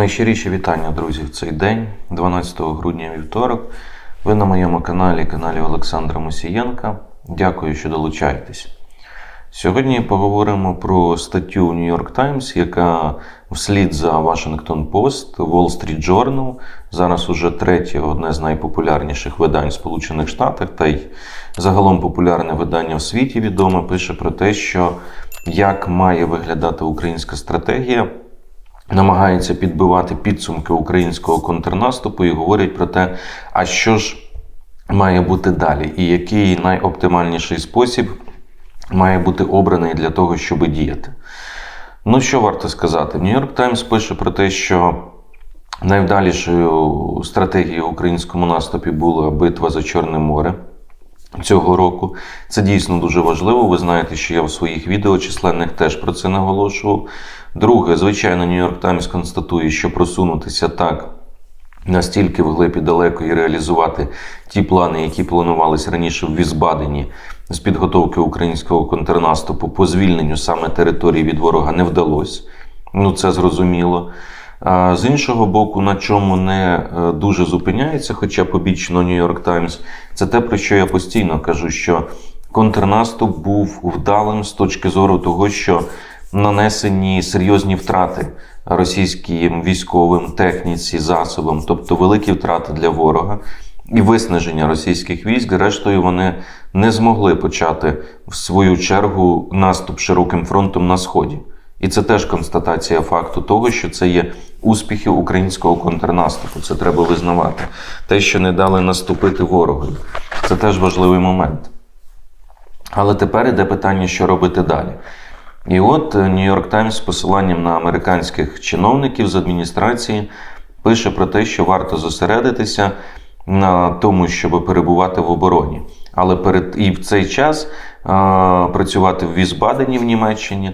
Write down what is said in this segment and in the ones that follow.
Найщиріші вітання, друзі, в цей день, 12 грудня вівторок. Ви на моєму каналі, каналі Олександра Мусієнка. Дякую, що долучаєтесь. Сьогодні поговоримо про статтю New York Times, яка вслід за Washington Post, Wall Street Journal, зараз уже третє, одне з найпопулярніших видань Сполучених Штатах, та й загалом популярне видання в світі відоме, пише про те, що як має виглядати українська стратегія намагаються підбивати підсумки українського контрнаступу і говорять про те, а що ж має бути далі, і який найоптимальніший спосіб має бути обраний для того, щоб діяти. Ну, що варто сказати? Нью-Йорк Таймс пише про те, що найвдалішою стратегією в українському наступі була битва за Чорне море. Цього року це дійсно дуже важливо. Ви знаєте, що я в своїх відео численних теж про це наголошував. Друге, звичайно, Нью-Йорк Таймс констатує, що просунутися так настільки вглиб і далеко і реалізувати ті плани, які планувалися раніше в Візбадені з підготовки українського контрнаступу по звільненню саме території від ворога не вдалося. Ну, це зрозуміло. А з іншого боку, на чому не е, дуже зупиняється, хоча побічно Нью-Йорк Таймс, це те, про що я постійно кажу, що контрнаступ був вдалим з точки зору того, що нанесені серйозні втрати російським військовим техніці, засобам, тобто великі втрати для ворога і виснаження російських військ. Зрештою, вони не змогли почати в свою чергу наступ широким фронтом на сході. І це теж констатація факту того, що це є успіхи українського контрнаступу. Це треба визнавати. Те, що не дали наступити ворогові, це теж важливий момент. Але тепер іде питання, що робити далі. І от Нью-Йорк Таймс з посиланням на американських чиновників з адміністрації пише про те, що варто зосередитися на тому, щоб перебувати в обороні. Але перед і в цей час а, працювати в Візбадені в Німеччині,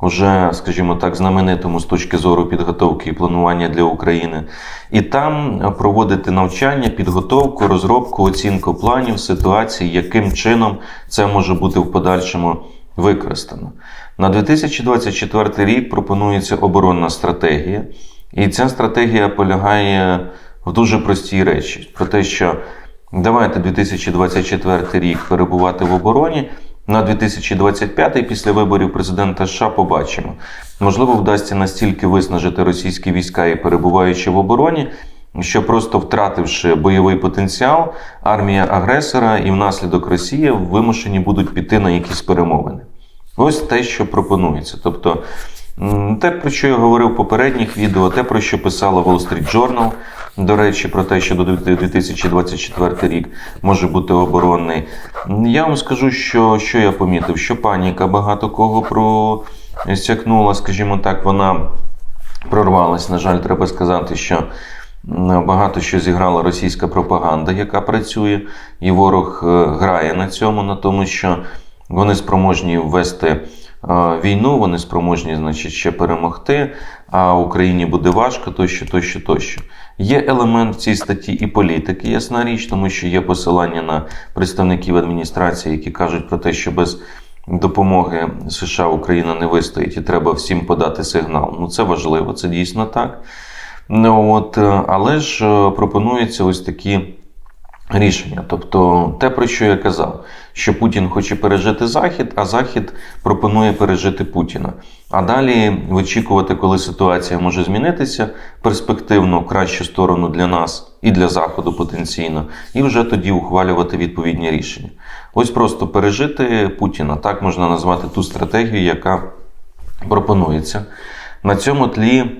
уже, скажімо так, знаменитому з точки зору підготовки і планування для України, і там проводити навчання, підготовку, розробку, оцінку планів, ситуації, яким чином це може бути в подальшому використано. На 2024 рік пропонується оборонна стратегія, і ця стратегія полягає в дуже простій речі: про те, що давайте 2024 рік перебувати в обороні. На 2025 після виборів президента США побачимо. Можливо, вдасться настільки виснажити російські війська і перебуваючи в обороні, що просто втративши бойовий потенціал, армія агресора і внаслідок Росії вимушені будуть піти на якісь перемовини. Ось те, що пропонується. Тобто, те, про що я говорив в попередніх відео, те, про що писала Wall Street Journal, до речі, про те, що до 2024 рік може бути оборонний. Я вам скажу, що що я помітив, що паніка багато кого просякнула, скажімо так, вона прорвалась. На жаль, треба сказати, що. Багато що зіграла російська пропаганда, яка працює, і ворог е, грає на цьому, на тому, що вони спроможні ввести війну, вони спроможні, значить, ще перемогти. А Україні буде важко, тощо, тощо, тощо. Є елемент в цій статті і політики, ясна річ, тому що є посилання на представників адміністрації, які кажуть про те, що без допомоги США Україна не вистоїть, і треба всім подати сигнал. Ну це важливо, це дійсно так. Ну, от, е, Але ж е, пропонуються ось такі рішення. Тобто, те, про що я казав, що Путін хоче пережити Захід, а Захід пропонує пережити Путіна. А далі вичікувати, коли ситуація може змінитися перспективно в кращу сторону для нас і для Заходу потенційно, і вже тоді ухвалювати відповідні рішення. Ось просто пережити Путіна, так можна назвати ту стратегію, яка пропонується. На цьому тлі.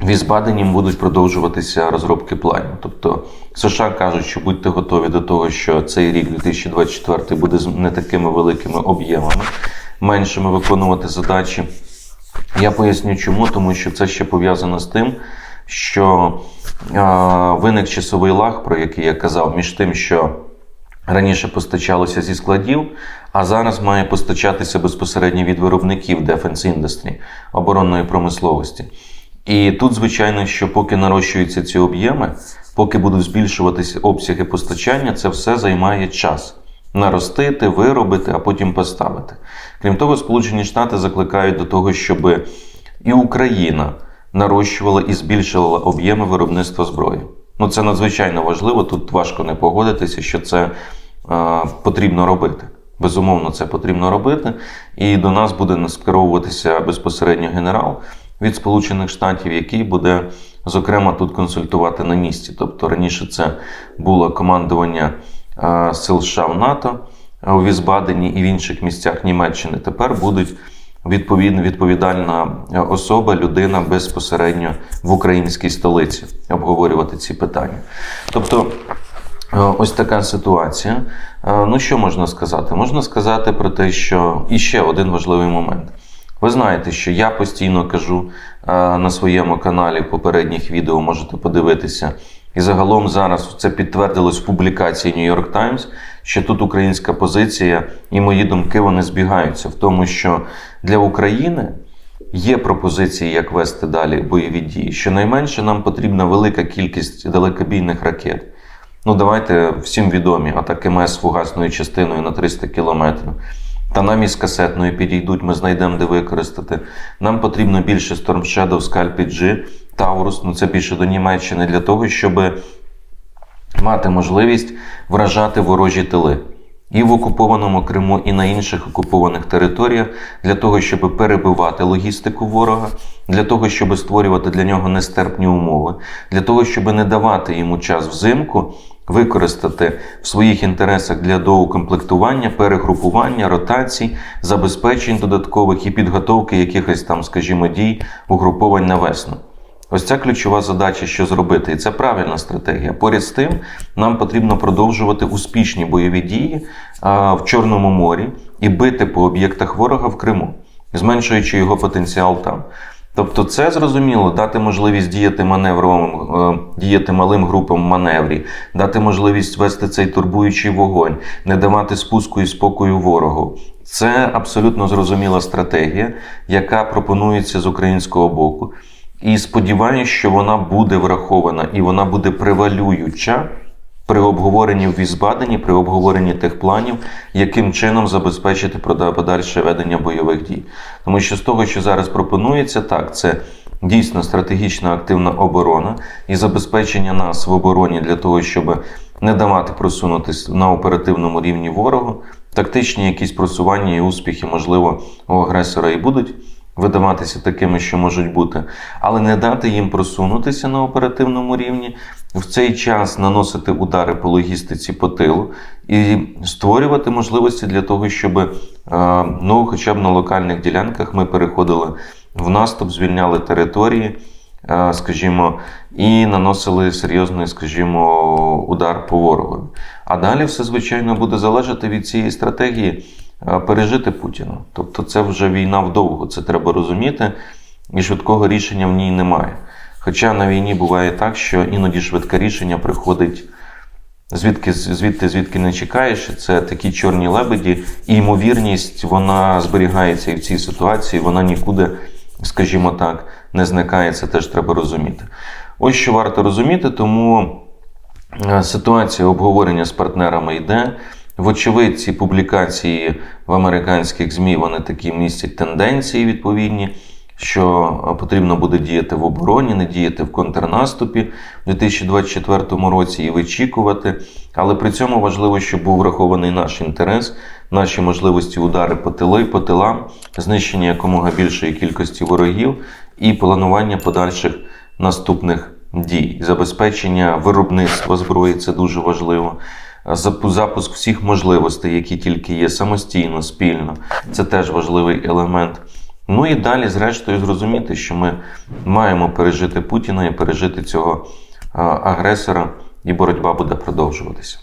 В Ізбадені будуть продовжуватися розробки планів. Тобто США кажуть, що будьте готові до того, що цей рік 2024 буде з не такими великими об'ємами, меншими виконувати задачі. Я поясню, чому, тому що це ще пов'язано з тим, що а, виник часовий лаг, про який я казав, між тим, що раніше постачалося зі складів, а зараз має постачатися безпосередньо від виробників Defense Industry, оборонної промисловості. І тут, звичайно, що поки нарощуються ці об'єми, поки будуть збільшуватися обсяги постачання, це все займає час. Наростити, виробити, а потім поставити. Крім того, Сполучені Штати закликають до того, щоб і Україна нарощувала і збільшувала об'єми виробництва зброї. Ну, це надзвичайно важливо. Тут важко не погодитися, що це е, потрібно робити. Безумовно, це потрібно робити. І до нас буде скеровуватися безпосередньо генерал від Сполучених Штатів, який буде, зокрема, тут консультувати на місці. Тобто раніше це було командування е, сил США в НАТО е, у Візбадені і в інших місцях Німеччини. Тепер будуть відповідно відповідальна е, особа, людина безпосередньо в українській столиці обговорювати ці питання. Тобто. Ось така ситуація. Ну, що можна сказати? Можна сказати про те, що і ще один важливий момент. Ви знаєте, що я постійно кажу е, на своєму каналі в попередніх відео, можете подивитися. І загалом зараз це підтвердилось в публікації New York Times, що тут українська позиція і мої думки вони збігаються в тому, що для України є пропозиції, як вести далі бойові дії. Щонайменше нам потрібна велика кількість далекобійних ракет. Ну, давайте всім відомі атаки МС фугасною частиною на 300 кілометрів. Та нам із касетною підійдуть, ми знайдемо, де використати. Нам потрібно більше Storm Shadow, Scalp G, Taurus, ну це більше до Німеччини, для того, щоб мати можливість вражати ворожі тили. І в окупованому Криму, і на інших окупованих територіях для того, щоб перебивати логістику ворога, для того, щоб створювати для нього нестерпні умови, для того, щоб не давати йому час взимку використати в своїх інтересах для доукомплектування, перегрупування, ротацій, забезпечень додаткових і підготовки якихось там, скажімо, дій угруповань на весну. Ось ця ключова задача, що зробити, і це правильна стратегія. Поряд з тим, нам потрібно продовжувати успішні бойові дії в Чорному морі і бити по об'єктах ворога в Криму, зменшуючи його потенціал там. Тобто, це зрозуміло, дати можливість діяти маневровим, е, діяти малим групам в маневрі, дати можливість вести цей турбуючий вогонь, не давати спуску і спокою ворогу. Це абсолютно зрозуміла стратегія, яка пропонується з українського боку. І сподіваюся, що вона буде врахована і вона буде превалююча при обговоренні в Візбадені, при обговоренні тих планів, яким чином забезпечити подальше ведення бойових дій. Тому що з того, що зараз пропонується, так, це дійсно стратегічна активна оборона і забезпечення нас в обороні для того, щоб не давати просунутись на оперативному рівні ворогу. Тактичні якісь просування і успіхи, можливо, у агресора і будуть видаватися такими, що можуть бути, але не дати їм просунутися на оперативному рівні, в цей час наносити удари по логістиці по тилу і створювати можливості для того, щоб е, ну, хоча б на локальних ділянках ми переходили в наступ, звільняли території. е, Скажімо, і наносили серйозний, скажімо, удар по ворогу. А далі все, звичайно, буде залежати від цієї стратегії пережити Путіна. Тобто, це вже війна вдовго, це треба розуміти, і швидкого рішення в ній немає. Хоча на війні буває так, що іноді швидке рішення приходить звідки, звідти, звідки не чекаєш. Це такі чорні лебеді, і ймовірність вона зберігається і в цій ситуації, вона нікуди, скажімо так, не зникає. Це теж треба розуміти. Ось що варто розуміти, тому е, ситуація обговорення з партнерами йде. Вочевидь, ці публікації в американських ЗМІ вони такі містять тенденції відповідні, що е, потрібно буде діяти в обороні, не діяти в контрнаступі в 2024 році і вичікувати. Але при цьому важливо, щоб був врахований наш інтерес, наші можливості удари по тили, по тилам, знищення якомога більшої кількості ворогів і планування подальших наступних дій. Забезпечення виробництва зброї це дуже важливо. Запу- Запуск всіх можливостей, які тільки є самостійно, спільно, це теж важливий елемент. Ну і далі, зрештою, зрозуміти, що ми маємо пережити Путіна і пережити цього агресора, і боротьба буде продовжуватися.